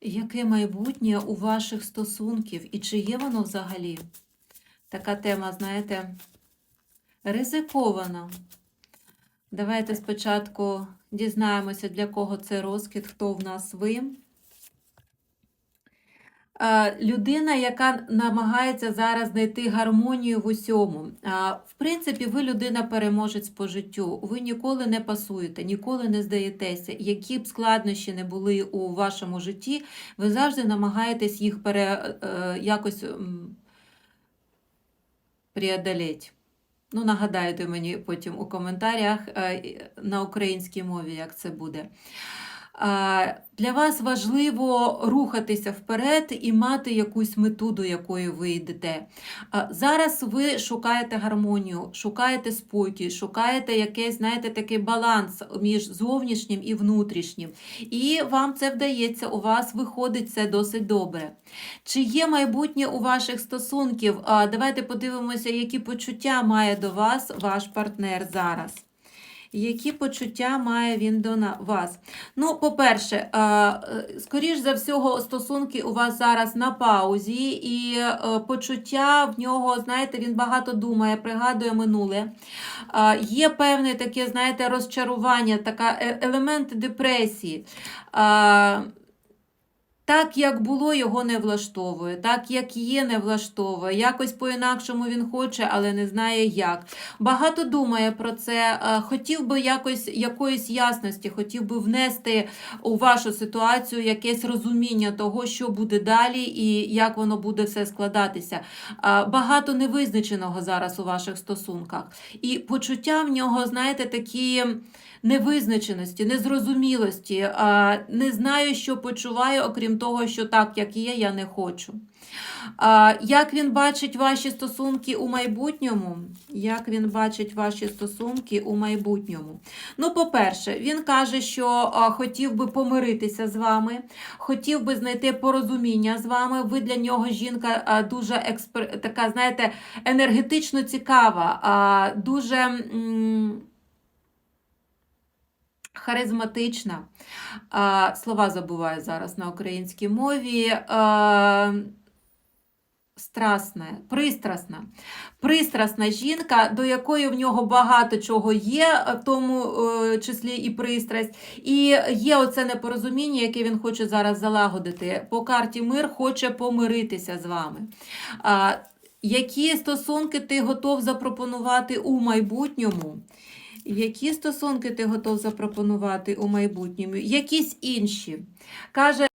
Яке майбутнє у ваших стосунків і чи є воно взагалі? Така тема, знаєте, ризикована. Давайте спочатку дізнаємося, для кого це розкид, хто в нас ви. Е, Людина, яка намагається зараз знайти гармонію в усьому. В принципі, ви людина переможець по життю. Ви ніколи не пасуєте, ніколи не здаєтеся. Які б складнощі не були у вашому житті, ви завжди намагаєтесь їх пере, е, якось преодолеть. Ну, нагадайте мені потім у коментарях е, на українській мові, як це буде. Для вас важливо рухатися вперед і мати якусь мету, до якої ви йдете. Зараз ви шукаєте гармонію, шукаєте спокій, шукаєте якийсь, знаєте, такий баланс між зовнішнім і внутрішнім. І вам це вдається, у вас виходить це досить добре. Чи є майбутнє у ваших стосунків? Давайте подивимося, які почуття має до вас ваш партнер зараз. Які почуття має він до вас? Ну, по-перше, е, скоріш за всього, стосунки у вас зараз на паузі, і е, почуття в нього, знаєте, він багато думає, пригадує минуле. Є певне таке, знаєте, розчарування, така е- елемент депресії. Е, Так, як було, його не влаштовує, так, як є, не влаштовує. Якось по-інакшому він хоче, але не знає як. Багато думає про це, е, хотів би якось якоїсь ясності, хотів би внести у вашу ситуацію якесь розуміння того, що буде далі і як воно буде все складатися. Багато невизначеного зараз у ваших стосунках. І почуття в нього, знаєте, такі невизначеності, незрозумілості, не знаю, що почуваю, окрім того, що так, як є, я не хочу. Як він бачить ваші стосунки у майбутньому? Як він бачить ваші стосунки у майбутньому? Ну, по-перше, він каже, що хотів би помиритися з вами, хотів би знайти порозуміння з вами. Ви для нього жінка дуже експер... така, знаєте, енергетично цікава, дуже. Харизматична. Слова забуваю зараз на українській мові. Страсна, пристрасна. Пристрасна жінка, до якої в нього багато чого є, в тому е, числі і пристрасть. І є оце непорозуміння, яке він хоче зараз залагодити. По карті мир хоче помиритися з вами. Які стосунки ти готов запропонувати у майбутньому? Які стосунки ти готов запропонувати у майбутньому? Якісь інші. Каже,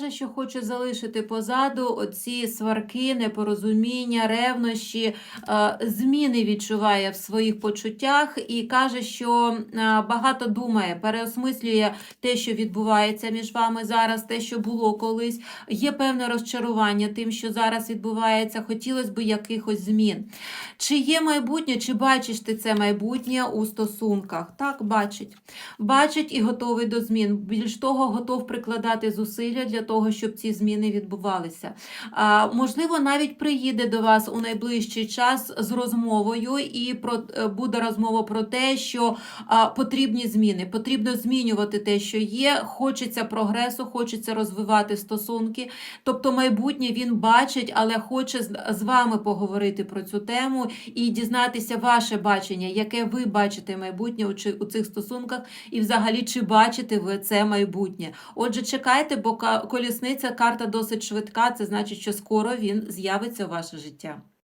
Каже, що хоче залишити позаду оці сварки, непорозуміння, ревнощі, е, зміни відчуває в своїх почуттях і каже, що е, багато думає, переосмислює те, що відбувається між вами зараз, те, що було колись. Є певне розчарування тим, що зараз відбувається. Хотілося б якихось змін. Чи є майбутнє, чи бачиш ти це майбутнє у стосунках? Так, бачить. Бачить і готовий до змін. Більш того, готов прикладати зусилля для того, щоб ці зміни відбувалися. Можливо, навіть приїде до вас у найближчий час з розмовою, і про е, буде розмова про те, що потрібні зміни, потрібно змінювати те, що є. Хочеться прогресу, хочеться розвивати стосунки. Тобто, майбутнє він бачить, але хоче з, вами поговорити про цю тему і дізнатися ваше бачення, яке ви бачите майбутнє у, цих стосунках, і взагалі чи бачите ви це майбутнє. Отже, чекайте, бо колісниця карта досить швидка. Це значить, що скоро він з'явиться в ваше життя.